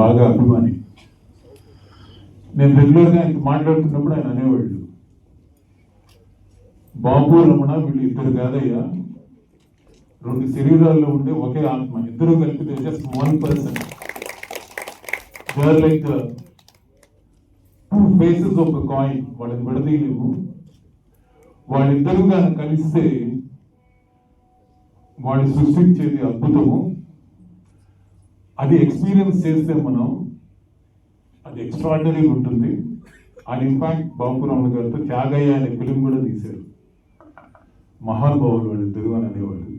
బాగా అభిమాని. నేను రెగ్యులర్గా ఆయన మాట్లాడుతున్నప్పుడు ఆయన అనేవాళ్ళు బాబు రమణ వీళ్ళు ఇద్దరు కాదయ్యా. రెండు శరీరాల్లో ఉండే ఒకే ఆత్మ. ఇద్దరు కలిపితే just one person they are like two faces of coin వాళ్ళని విడదీయలేవు వాళ్ళిద్దరు కానీ కలిస్తే వాళ్ళు సృష్టించేది అద్భుతము. అది ఎక్స్పీరియన్స్ చేస్తే మనం అది ఎక్స్ట్రాడినరీగా ఉంటుంది. ఆయన ఇంపాక్ట్ బాపురాముడు గారితో త్యాగయ్య అనే ఫిలిం కూడా తీశారు. మహానుభావులు వాళ్ళిద్దరు అని అనేవాళ్ళు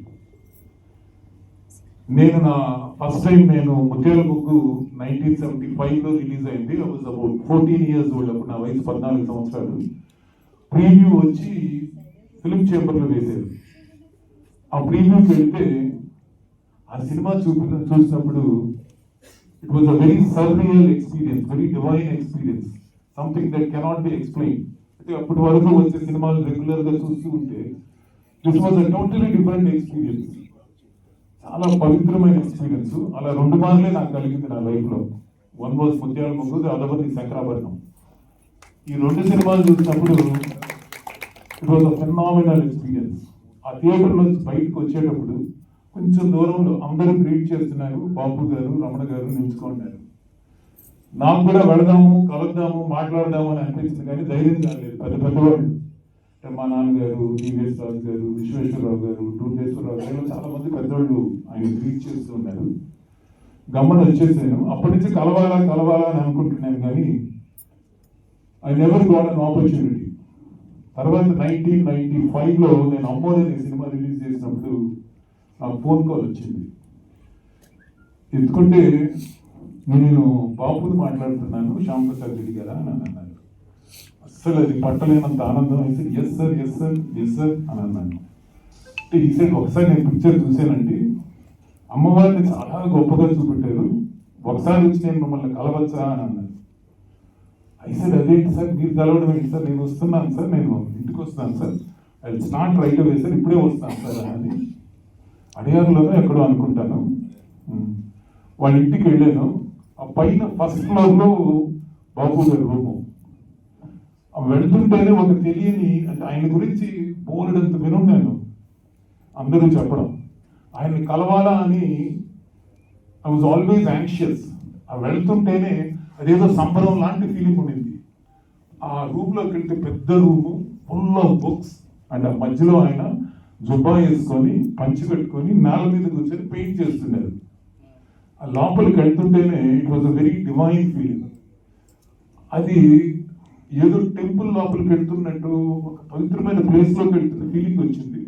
నేను నా ఫస్ట్ టైం నేను ముత్యాల ముగ్గు నైన్టీన్ సెవెంటీ ఫైవ్లో రిలీజ్ అయింది. Was about fourteen years old అప్పుడు నా వయసు పద్నాలుగు సంవత్సరాలు. ప్రీవ్యూ వచ్చి ఫిలిం చేంబర్లో వేశారు. ఆ ప్రీవ్యూకి వెళ్తే ఆ సినిమా చూపి చూసినప్పుడు it was a very surreal experience very divine experience something that cannot be explain అయితే అప్పటి వరకు వచ్చే సినిమాలు రెగ్యులర్గా చూస్తూ ఉంటే this was a totally different experience చాలా పవిత్రమైన ఎక్స్పీరియన్స్ అలా రెండు మార్లే నాకు కలిగింది నా లైఫ్లో. వన్ వాజ్ ముత్యాల ముందు అదవతి శంకరాభరణం. ఈ రెండు సినిమాలు చూసినప్పుడు it was a phenomenal experience ఆ థియేటర్లో నుంచి బయటకు వచ్చేటప్పుడు కొంచెం దూరంలో అందరూ గ్రీట్ చేస్తున్నారు. బాబు గారు రమణ గారు నిలుచుకున్నారు నాకు కూడా వెళదాము కలుద్దాము మాట్లాడదాము అని అనిపించింది కానీ ధైర్యం కాలేదు. పెద్ద పెద్దవాళ్ళు. అంటే మా నాన్నగారు డివిఎస్ రాజు గారు విశ్వేశ్వరరావు గారు డూటేశ్వరరావు గారు చాలా మంది పెద్దవాళ్ళు ఆయన గ్రీట్ చేస్తూ ఉన్నారు. గమ్మని వచ్చేసాను. అప్పటి నుంచి కలవాలా కలవాలా అని అనుకుంటున్నాను కానీ I never got an opportunity తర్వాత నైన్టీన్ నైన్టీ ఫైవ్లో నేను అమ్మోదని అనే సినిమా రిలీజ్ చేసినప్పుడు నాకు ఫోన్ కాల్ వచ్చింది. ఎత్తుకుంటే నేను బాబుని మాట్లాడుతున్నాను శ్యామ్ ప్రసాద్ రెడ్డి గారా అని అన్నాను అస్సలు అది పట్టలేనంత ఆనందం అయితే yes sir yes sir yes sir అని అన్నాను. అంటే ఈ సైడ్ ఒకసారి నేను పిక్చర్ చూశానండి. అమ్మవారిని చాలా గొప్పగా చూపెట్టారు. ఒకసారి వచ్చి నేను మిమ్మల్ని కలవచ్చా అని అన్నాను. అయితే అదేంటి సార్ మీరు కలవడం ఏంటి సార్ నేను వస్తున్నాను సార్ నేను ఇంటికి వస్తాను sir I snot right away sir ఇప్పుడే వస్తాను సార్ అని అడియారులోనే ఎక్కడో అనుకుంటాను. వాళ్ళ ఇంటికి వెళ్ళాను. ఆ పైన ఫస్ట్ ఫ్లోర్లో బాబు గారి రూము. వెళ్తుంటేనే ఒక తెలియని అంటే ఆయన గురించి బోలెడంత వినున్నాను అందరూ చెప్పడం. ఆయన్ని కలవాలా అని ఐ వాజ్ ఆల్వేస్ యాంగ్షియస్ ఆ వెళ్తుంటేనే అదేదో సంబరం లాంటి ఫీలింగ్ ఉండింది. ఆ రూమ్లోకి వెళ్తే పెద్ద room full of books and ఆ మధ్యలో ఆయన జుబ్బా వేసుకొని పంచి కట్టుకొని నేల మీద కూర్చొని పెయింట్ చేస్తున్నారు. ఆ లోపలికి వెళ్తుంటేనే it was a very divine feeling అది ఏదో టెంపుల్ లోపలికి వెళ్తున్నట్టు ఒక పవిత్రమైన ప్లేస్లోకి వెళ్తున్న ఫీలింగ్ వచ్చింది.